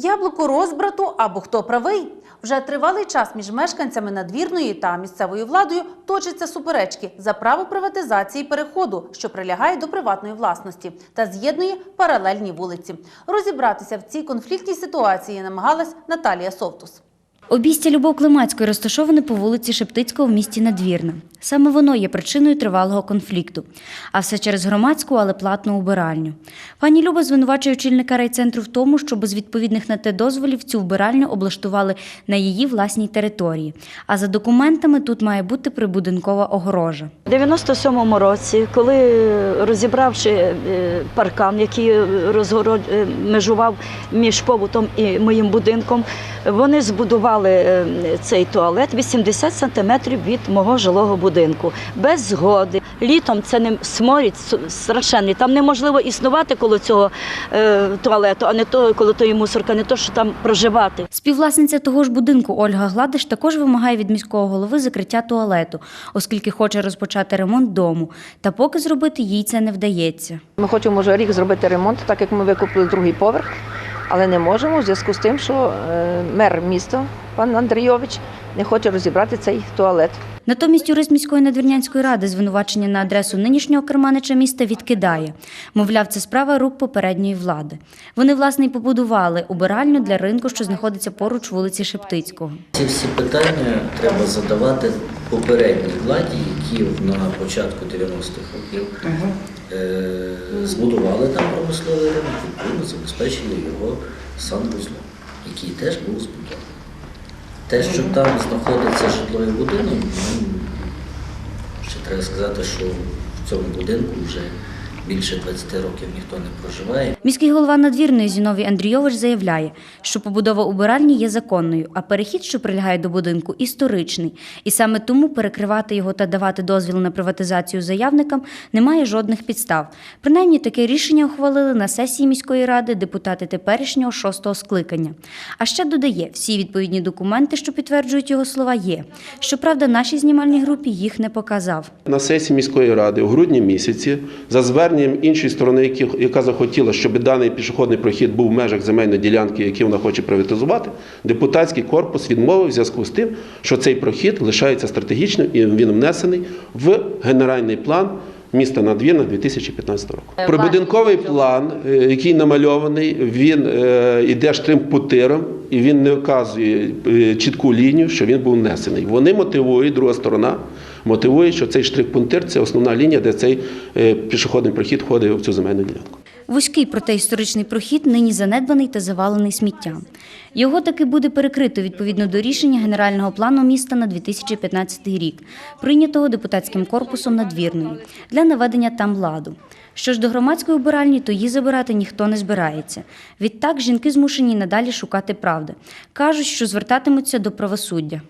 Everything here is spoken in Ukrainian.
Яблуко розбрату або хто правий. Вже тривалий час між мешканцями надвірної та місцевою владою точаться суперечки за право приватизації переходу, що прилягає до приватної власності та з'єднує паралельні вулиці. Розібратися в цій конфліктній ситуації намагалась Наталія Совтус. Обійстя Любов Климацької розташоване по вулиці Шептицького в місті Надвірна. Саме воно є причиною тривалого конфлікту. А все через громадську, але платну убиральню. Пані Люба звинувачує очільника райцентру в тому, що без відповідних на те дозволів цю вбиральню облаштували на її власній території. А за документами тут має бути прибудинкова огорожа. У 97-му році, коли розібравши е, паркан, який розгород... е, межував між побутом і моїм будинком, вони збудували е, цей туалет 80 сантиметрів від мого жилого будинку без згоди. Літом це не сморід страшенний. Там неможливо існувати коло цього е, туалету, а не то коло тої мусорка, не то, що там проживати. Співвласниця того ж будинку Ольга Гладиш також вимагає від міського голови закриття туалету, оскільки хоче розпочати ремонт дому. Та поки зробити їй це не вдається. Ми хочемо вже рік зробити ремонт, так як ми викупили другий поверх, але не можемо в зв'язку з тим, що е, мер міста, пан Андрійович, не хоче розібрати цей туалет. Натомість юрист міської надвірнянської ради звинувачення на адресу нинішнього керманича міста відкидає. Мовляв, це справа рук попередньої влади. Вони, власне, і побудували убиральню для ринку, що знаходиться поруч вулиці Шептицького. Ці всі питання треба задавати попередній владі, які на початку 90-х років е, збудували там промисловий ринок, відповідно забезпечили його санвузлом, який теж був збудований. Те, що там знаходиться житловий будинок, ну, ще треба сказати, що в цьому будинку вже більше 20 років ніхто не проживає. Міський голова надвірної Зіновій Андрійович заявляє, що побудова убиральні є законною, а перехід, що прилягає до будинку, історичний. І саме тому перекривати його та давати дозвіл на приватизацію заявникам немає жодних підстав. Принаймні таке рішення ухвалили на сесії міської ради депутати теперішнього шостого скликання. А ще додає, всі відповідні документи, що підтверджують його слова, є. Щоправда, нашій знімальній групі їх не показав. На сесії міської ради у грудні місяці за зверненням іншої сторони, яка захотіла, щоб даний пішохідний прохід був в межах земельної ділянки, які вона хоче приватизувати, депутатський корпус відмовив в зв'язку з тим, що цей прохід лишається стратегічним і він внесений в генеральний план. Міста Надвірна 2015 року. Прибудинковий план, е, який намальований, він е, іде штрим-путиром і він не вказує е, чітку лінію, що він був внесений. Вони мотивують, друга сторона мотивує, що цей штрих-пунктир це основна лінія, де цей е, пішохідний прохід входить в цю земельну ділянку. Вузький проте історичний прохід нині занедбаний та завалений сміттям. Його таки буде перекрито відповідно до рішення генерального плану міста на 2015 рік, прийнятого депутатським корпусом надвірної для наведення там ладу. Що ж до громадської обиральні, то її забирати ніхто не збирається. Відтак жінки змушені надалі шукати правди. Кажуть, що звертатимуться до правосуддя.